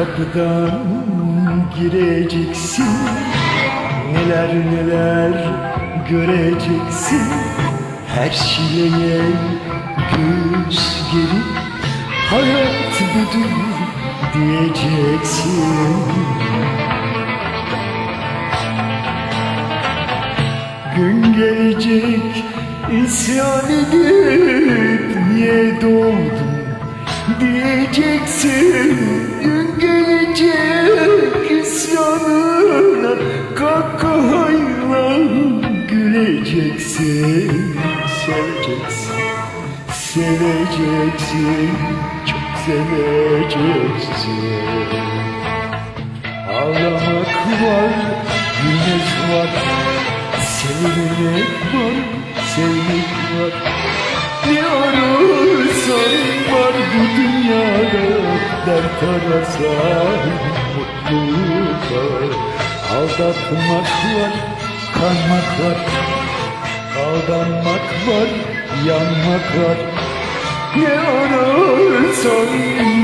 Kapıdan gireceksin. Neler neler göreceksin. Her şeye göz gerip Hayat budur diyeceksin. Gün gelecek isyan edip niye doğdun diyeceksin. Gün gelecek isyanına kahkahayla güleceksin. Seveceksin, seveceksin, çok seveceksin. Ağlamak var, gülmek var Sevmek var, sevmek var. Ne ararsan var bu dünyada Dert ararsan mutluluk var Aldatmak var, kanmak var Aldanmak var, yanmak var. Ne ararsan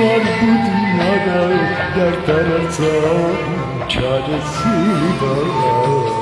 var bu dünyada Dert ararsan çaresi var